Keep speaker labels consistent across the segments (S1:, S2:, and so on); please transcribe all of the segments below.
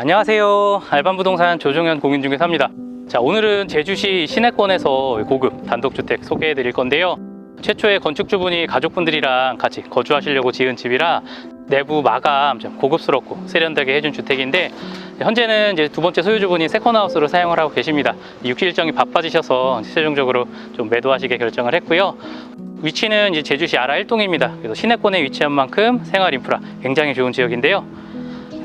S1: 자, 안녕하세요. 알반부동산 조종현 공인중개사입니다. 자, 오늘은 제주시 시내권에서 고급 단독주택 소개해 드릴 건데요. 최초에 건축주분이 가족분들이랑 같이 거주하시려고 지은 집이라 내부 마감 좀 고급스럽고 세련되게 해준 주택인데 현재는 이제 두 번째 소유주분이 세컨하우스로 사용을 하고 계십니다. 육지 일정이 바빠지셔서 최종적으로 좀 매도하시게 결정을 했고요. 위치는 이제 제주시 아라 1동입니다. 그래서 시내권에 위치한 만큼 생활 인프라 굉장히 좋은 지역인데요.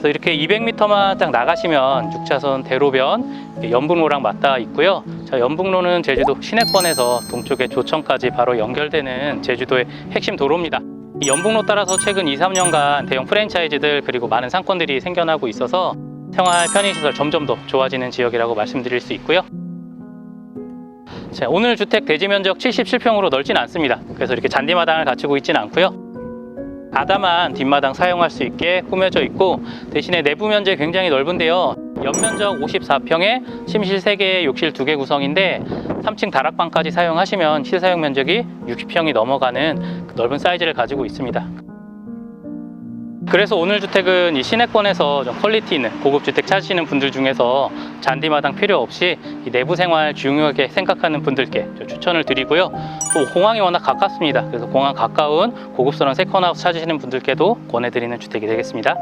S1: 그래서 이렇게 200m만 딱 나가시면 6차선 대로변 연북로랑 맞닿아 있고요. 자, 연북로는 제주도 시내권에서 동쪽의 조천까지 바로 연결되는 제주도의 핵심 도로입니다. 이 연북로 따라서 최근 2, 3년간 대형 프랜차이즈들 그리고 많은 상권들이 생겨나고 있어서 생활 편의시설 점점 더 좋아지는 지역이라고 말씀드릴 수 있고요. 자, 오늘 주택 대지 면적 77평으로 넓진 않습니다. 그래서 이렇게 잔디마당을 갖추고 있진 않고요. 아담한 뒷마당 사용할 수 있게 꾸며져 있고 대신에 내부 면적이 굉장히 넓은데요. 연면적 54평에 침실 3개, 욕실 2개 구성인데 3층 다락방까지 사용하시면 실사용 면적이 60평이 넘어가는 그 넓은 사이즈를 가지고 있습니다. 그래서 오늘 주택은 이 시내권에서 좀 퀄리티 있는 고급 주택 찾으시는 분들 중에서 잔디마당 필요 없이 이 내부 생활 중요하게 생각하는 분들께 좀 추천을 드리고요. 또 공항이 워낙 가깝습니다. 그래서 공항 가까운 고급스러운 세컨하우스 찾으시는 분들께도 권해드리는 주택이 되겠습니다.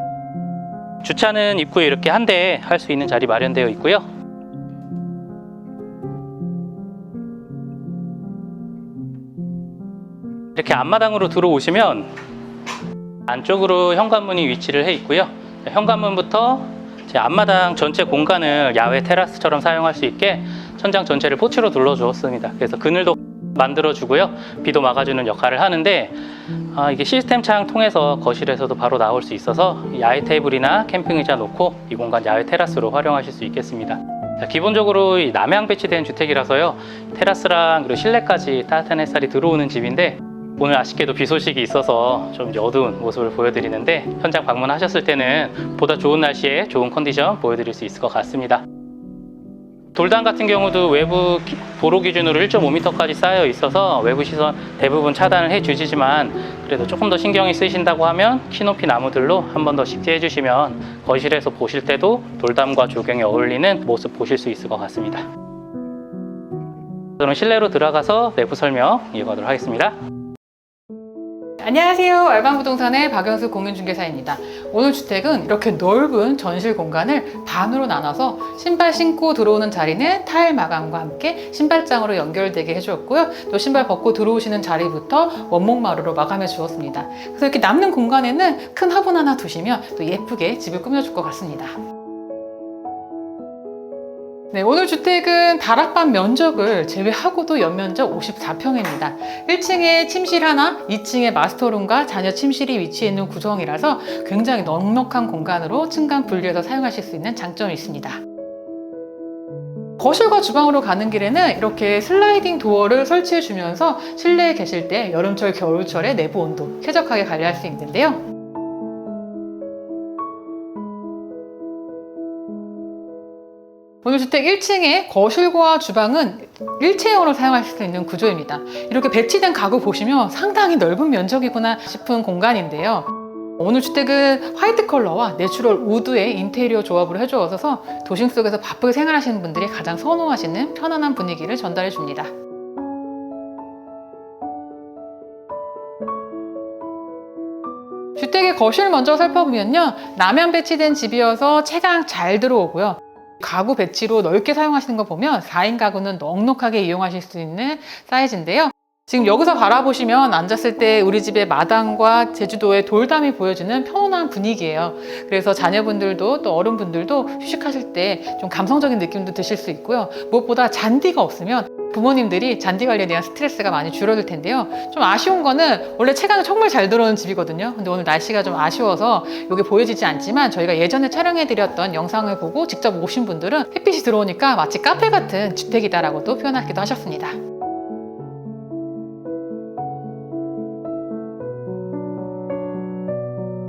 S1: 주차는 입구에 이렇게 한 대 할 수 있는 자리 마련되어 있고요. 이렇게 앞마당으로 들어오시면 안쪽으로 현관문이 위치를 해 있고요. 현관문부터 제 앞마당 전체 공간을 야외 테라스처럼 사용할 수 있게 천장 전체를 포치로 둘러 주었습니다. 그래서 그늘도 만들어 주고요. 비도 막아주는 역할을 하는데 아, 이게 시스템 창 통해서 거실에서도 바로 나올 수 있어서 야외 테이블이나 캠핑 의자 놓고 이 공간 야외 테라스로 활용하실 수 있겠습니다. 자, 기본적으로 이 남향 배치된 주택이라서요. 테라스랑 그리고 실내까지 따뜻한 햇살이 들어오는 집인데 오늘 아쉽게도 비 소식이 있어서 좀 어두운 모습을 보여드리는데 현장 방문하셨을 때는 보다 좋은 날씨에 좋은 컨디션 보여드릴 수 있을 것 같습니다. 돌담 같은 경우도 외부 기- 도로 기준으로 1.5m까지 쌓여 있어서 외부 시선 대부분 차단을 해 주시지만 그래도 조금 더 신경이 쓰이신다고 하면 키높이 나무들로 한 번 더 식재해 주시면 거실에서 보실 때도 돌담과 조경에 어울리는 모습 보실 수 있을 것 같습니다. 저는 실내로 들어가서 내부 설명 이어가도록 하겠습니다.
S2: 안녕하세요. 알방부동산의 박영수 공인중개사입니다. 오늘 주택은 이렇게 넓은 전실 공간을 반으로 나눠서 신발 신고 들어오는 자리는 타일 마감과 함께 신발장으로 연결되게 해주었고요. 또 신발 벗고 들어오시는 자리부터 원목마루로 마감해 주었습니다. 그래서 이렇게 남는 공간에는 큰 화분 하나 두시면 또 예쁘게 집을 꾸며줄 것 같습니다. 네, 오늘 주택은 다락방 면적을 제외하고도 연면적 54평입니다. 1층에 침실 하나, 2층에 마스터룸과 자녀 침실이 위치해 있는 구성이라서 굉장히 넉넉한 공간으로 층간 분리해서 사용하실 수 있는 장점이 있습니다. 거실과 주방으로 가는 길에는 이렇게 슬라이딩 도어를 설치해 주면서 실내에 계실 때 여름철, 겨울철에 내부 온도 쾌적하게 관리할 수 있는데요. 오늘 주택 1층에 거실과 주방은 일체형으로 사용하실 수 있는 구조입니다. 이렇게 배치된 가구 보시면 상당히 넓은 면적이구나 싶은 공간인데요. 오늘 주택은 화이트 컬러와 내추럴 우드의 인테리어 조합으로 해주어서 도심 속에서 바쁘게 생활하시는 분들이 가장 선호하시는 편안한 분위기를 전달해 줍니다. 주택의 거실 먼저 살펴보면요. 남향 배치된 집이어서 채광 잘 들어오고요. 가구 배치로 넓게 사용하시는 거 보면 4인 가구는 넉넉하게 이용하실 수 있는 사이즈인데요. 지금 여기서 바라보시면 앉았을 때 우리 집의 마당과 제주도의 돌담이 보여주는 편안한 분위기예요. 그래서 자녀분들도 또 어른분들도 휴식하실 때 좀 감성적인 느낌도 드실 수 있고요. 무엇보다 잔디가 없으면 부모님들이 잔디 관리에 대한 스트레스가 많이 줄어들 텐데요. 좀 아쉬운 거는 원래 채광이 정말 잘 들어오는 집이거든요. 근데 오늘 날씨가 좀 아쉬워서 이게 보여지지 않지만 저희가 예전에 촬영해드렸던 영상을 보고 직접 오신 분들은 햇빛이 들어오니까 마치 카페 같은 주택이다라고도 표현하기도 하셨습니다.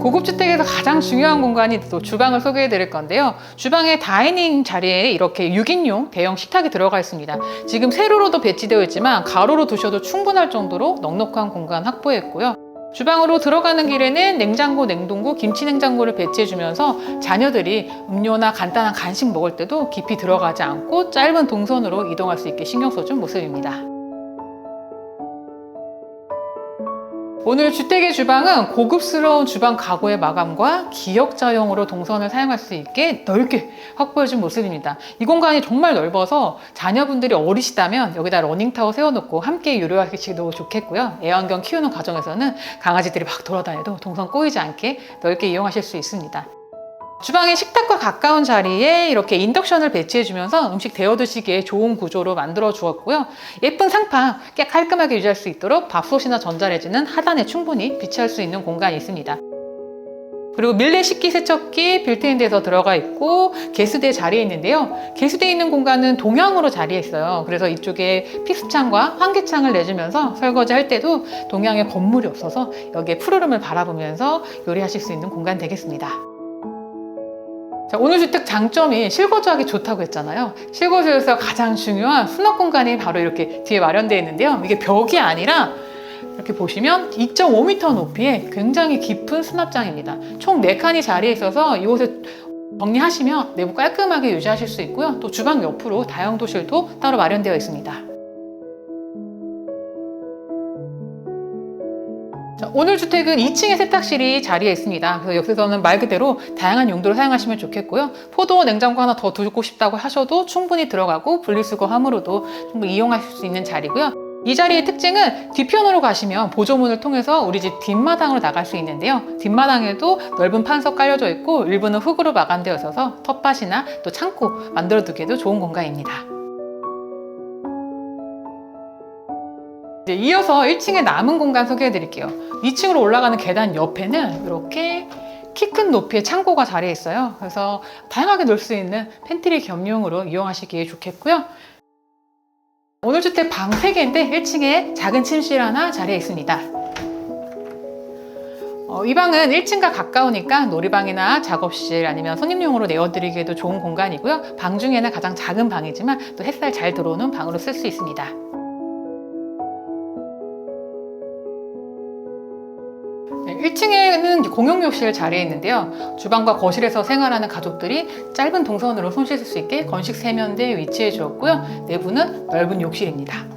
S2: 고급주택에서 가장 중요한 공간이 또 주방을 소개해 드릴 건데요. 주방의 다이닝 자리에 이렇게 6인용 대형 식탁이 들어가 있습니다. 지금 세로로도 배치되어 있지만 가로로 두셔도 충분할 정도로 넉넉한 공간 확보했고요. 주방으로 들어가는 길에는 냉장고, 냉동고, 김치 냉장고를 배치해주면서 자녀들이 음료나 간단한 간식 먹을 때도 깊이 들어가지 않고 짧은 동선으로 이동할 수 있게 신경 써준 모습입니다. 오늘 주택의 주방은 고급스러운 주방 가구의 마감과 기역자용으로 동선을 사용할 수 있게 넓게 확보해준 모습입니다. 이 공간이 정말 넓어서 자녀분들이 어리시다면 여기다 러닝타워 세워놓고 함께 요리하시기도 좋겠고요. 애완견 키우는 과정에서는 강아지들이 막 돌아다녀도 동선 꼬이지 않게 넓게 이용하실 수 있습니다. 주방의 식탁과 가까운 자리에 이렇게 인덕션을 배치해주면서 음식 데워 드시기에 좋은 구조로 만들어 주었고요. 예쁜 상판 깨 깔끔하게 유지할 수 있도록 밥솥이나 전자레인지는 하단에 충분히 비치할 수 있는 공간이 있습니다. 그리고 밀레 식기 세척기 빌트인돼서 들어가 있고 개수대 자리에 있는데요. 개수대에 있는 공간은 동향으로 자리에 있어요. 그래서 이쪽에 피습창과 환기창을 내주면서 설거지 할 때도 동향에 건물이 없어서 여기에 푸르름을 바라보면서 요리하실 수 있는 공간 되겠습니다. 자, 오늘 주택 장점이 실거주하기 좋다고 했잖아요. 실거주에서 가장 중요한 수납 공간이 바로 이렇게 뒤에 마련되어 있는데요. 이게 벽이 아니라 이렇게 보시면 2.5m 높이의 굉장히 깊은 수납장입니다. 총 4칸이 자리에 있어서 이곳에 정리하시면 내부 깔끔하게 유지하실 수 있고요. 또 주방 옆으로 다용도실도 따로 마련되어 있습니다. 자, 오늘 주택은 2층에 세탁실이 자리에 있습니다. 그래서 여기서는 말 그대로 다양한 용도로 사용하시면 좋겠고요. 포도 냉장고 하나 더 두고 싶다고 하셔도 충분히 들어가고 분리수거함으로도 충분히 이용하실 수 있는 자리고요. 이 자리의 특징은 뒤편으로 가시면 보조문을 통해서 우리 집 뒷마당으로 나갈 수 있는데요. 뒷마당에도 넓은 판석 깔려져 있고 일부는 흙으로 마감되어 있어서 텃밭이나 또 창고 만들어 두기에도 좋은 공간입니다. 이제 이어서 1층의 남은 공간 소개해 드릴게요. 2층으로 올라가는 계단 옆에는 이렇게 키 큰 높이의 창고가 자리해 있어요. 그래서 다양하게 놀 수 있는 팬트리 겸용으로 이용하시기에 좋겠고요. 오늘 주택 방 3개인데 1층에 작은 침실 하나 자리해 있습니다. 어, 이 방은 1층과 가까우니까 놀이방이나 작업실 아니면 손님용으로 내어드리기에도 좋은 공간이고요. 방 중에는 가장 작은 방이지만 또 햇살 잘 들어오는 방으로 쓸 수 있습니다. 공용욕실 자리에 있는데요. 주방과 거실에서 생활하는 가족들이 짧은 동선으로 손 씻을 수 있게 건식 세면대에 위치해 주었고요. 내부는 넓은 욕실입니다.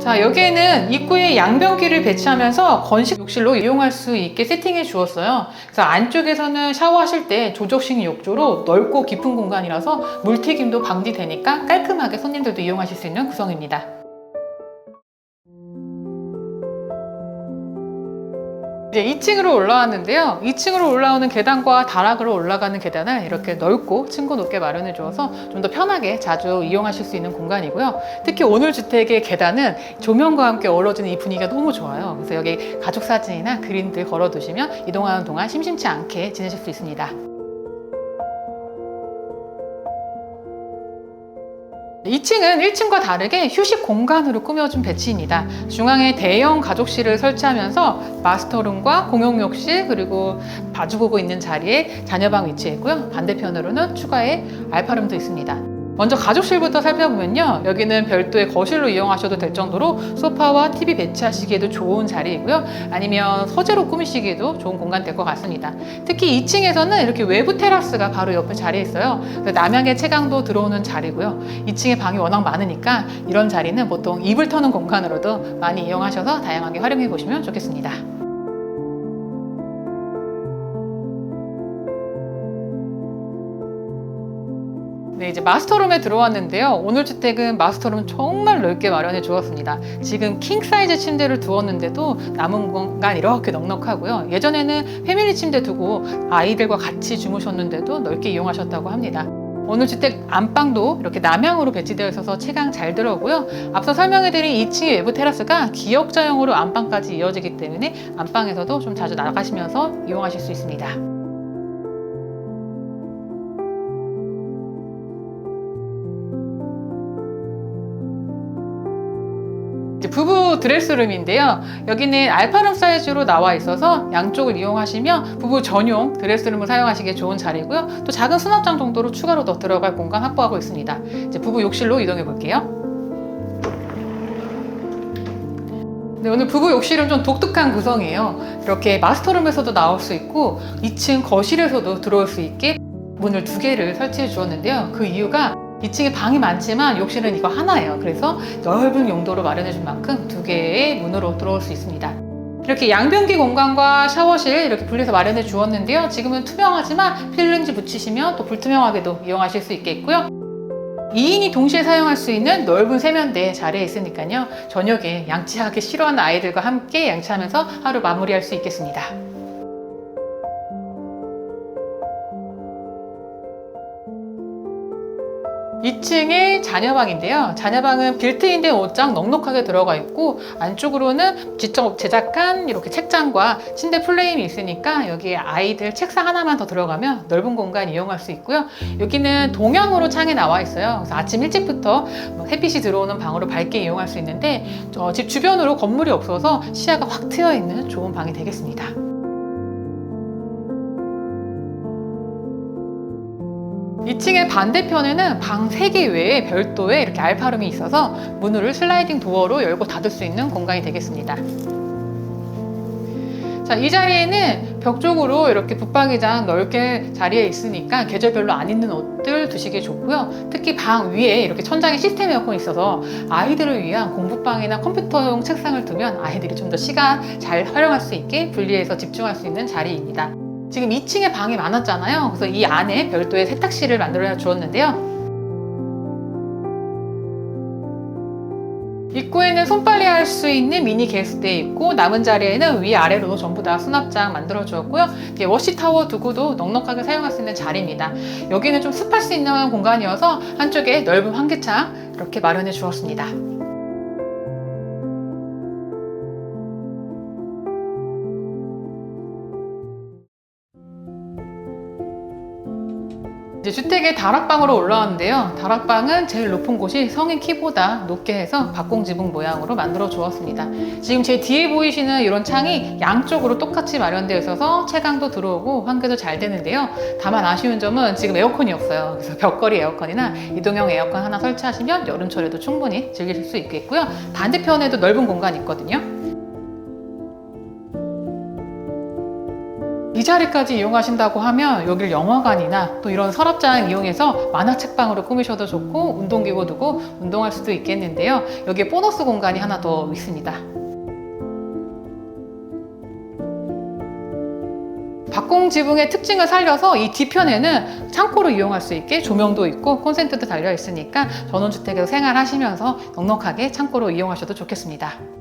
S2: 자, 여기에는 입구에 양변기를 배치하면서 건식 욕실로 이용할 수 있게 세팅해 주었어요. 그래서 안쪽에서는 샤워하실 때 조적식 욕조로 넓고 깊은 공간이라서 물튀김도 방지되니까 깔끔하게 손님들도 이용하실 수 있는 구성입니다. 이제 2층으로 올라왔는데요. 2층으로 올라오는 계단과 다락으로 올라가는 계단을 이렇게 넓고 층고 높게 마련해 주어서 좀 더 편하게 자주 이용하실 수 있는 공간이고요. 특히 오늘 주택의 계단은 조명과 함께 어우러지는 이 분위기가 너무 좋아요. 그래서 여기 가족 사진이나 그림들 걸어 두시면 이동하는 동안 심심치 않게 지내실 수 있습니다. 2층은 1층과 다르게 휴식 공간으로 꾸며준 배치입니다. 중앙에 대형 가족실을 설치하면서 마스터룸과 공용욕실 그리고 마주보고 있는 자리에 자녀방 위치했고요. 반대편으로는 추가의 알파룸도 있습니다. 먼저 가족실부터 살펴보면요. 여기는 별도의 거실로 이용하셔도 될 정도로 소파와 TV 배치하시기에도 좋은 자리이고요. 아니면 서재로 꾸미시기에도 좋은 공간 될 것 같습니다. 특히 2층에서는 이렇게 외부 테라스가 바로 옆에 자리에 있어요. 그래서 남향의 채광도 들어오는 자리고요. 2층에 방이 워낙 많으니까 이런 자리는 보통 이불 터는 공간으로도 많이 이용하셔서 다양하게 활용해 보시면 좋겠습니다. 네, 이제 마스터룸에 들어왔는데요. 오늘 주택은 마스터룸 정말 넓게 마련해 주었습니다. 지금 킹 사이즈 침대를 두었는데도 남은 공간 이렇게 넉넉하고요. 예전에는 패밀리 침대 두고 아이들과 같이 주무셨는데도 넓게 이용하셨다고 합니다. 오늘 주택 안방도 이렇게 남향으로 배치되어 있어서 채광 잘 들어오고요. 앞서 설명해드린 2층의 외부 테라스가 기역자형으로 안방까지 이어지기 때문에 안방에서도 좀 자주 나가시면서 이용하실 수 있습니다. 드레스룸인데요. 여기는 알파룸 사이즈로 나와 있어서 양쪽을 이용하시면 부부 전용 드레스룸을 사용하시기에 좋은 자리고요. 또 작은 수납장 정도로 추가로 더 들어갈 공간 확보하고 있습니다. 이제 부부 욕실로 이동해 볼게요. 네, 오늘 부부 욕실은 좀 독특한 구성이에요. 이렇게 마스터룸에서도 나올 수 있고 2층 거실에서도 들어올 수 있게 문을 두 개를 설치해 주었는데요. 그 이유가 2층에 방이 많지만 욕실은 이거 하나예요. 그래서 넓은 용도로 마련해 준 만큼 두 개의 문으로 들어올 수 있습니다. 이렇게 양변기 공간과 샤워실 이렇게 분리해서 마련해 주었는데요. 지금은 투명하지만 필름지 붙이시면 또 불투명하게도 이용하실 수 있겠고요. 2인이 동시에 사용할 수 있는 넓은 세면대 자리에 있으니까요. 저녁에 양치하기 싫어하는 아이들과 함께 양치하면서 하루 마무리할 수 있겠습니다. 2층에 자녀방인데요. 자녀방은 빌트인된 옷장 넉넉하게 들어가 있고 안쪽으로는 직접 제작한 이렇게 책장과 침대 플레임이 있으니까 여기에 아이들 책상 하나만 더 들어가면 넓은 공간 이용할 수 있고요. 여기는 동향으로 창이 나와 있어요. 그래서 아침 일찍부터 뭐 햇빛이 들어오는 방으로 밝게 이용할 수 있는데 어, 집 주변으로 건물이 없어서 시야가 확 트여 있는 좋은 방이 되겠습니다. 2층의 반대편에는 방 3개 외에 별도의 이렇게 알파룸이 있어서 문을 슬라이딩 도어로 열고 닫을 수 있는 공간이 되겠습니다. 자, 이 자리에는 벽 쪽으로 이렇게 붙박이장 넓게 자리에 있으니까 계절별로 안 입는 옷들 두시기 좋고요. 특히 방 위에 이렇게 천장에 시스템 에어컨이 있어서 아이들을 위한 공부방이나 컴퓨터용 책상을 두면 아이들이 좀 더 시간 잘 활용할 수 있게 분리해서 집중할 수 있는 자리입니다. 지금 2층에 방이 많았잖아요. 그래서 이 안에 별도의 세탁실을 만들어 주었는데요. 입구에는 손빨래 할 수 있는 미니 게스트대 있고 남은 자리에는 위아래로 전부 다 수납장 만들어 주었고요. 워시 타워 두고도 넉넉하게 사용할 수 있는 자리입니다. 여기는 좀 습할 수 있는 공간이어서 한쪽에 넓은 환기창 이렇게 마련해 주었습니다. 이제 주택의 다락방으로 올라왔는데요. 다락방은 제일 높은 곳이 성인 키보다 높게 해서 박공지붕 모양으로 만들어 주었습니다. 지금 제 뒤에 보이시는 이런 창이 양쪽으로 똑같이 마련되어 있어서 채광도 들어오고 환기도 잘 되는데요. 다만 아쉬운 점은 지금 에어컨이 없어요. 그래서 벽걸이 에어컨이나 이동형 에어컨 하나 설치하시면 여름철에도 충분히 즐기실 수 있겠고요. 반대편에도 넓은 공간이 있거든요. 이 자리까지 이용하신다고 하면 여기를 영화관이나 또 이런 서랍장 이용해서 만화책방으로 꾸미셔도 좋고 운동기구 두고 운동할 수도 있겠는데요. 여기에 보너스 공간이 하나 더 있습니다. 박공 지붕의 특징을 살려서 이 뒤편에는 창고로 이용할 수 있게 조명도 있고 콘센트도 달려 있으니까 전원주택에서 생활하시면서 넉넉하게 창고로 이용하셔도 좋겠습니다.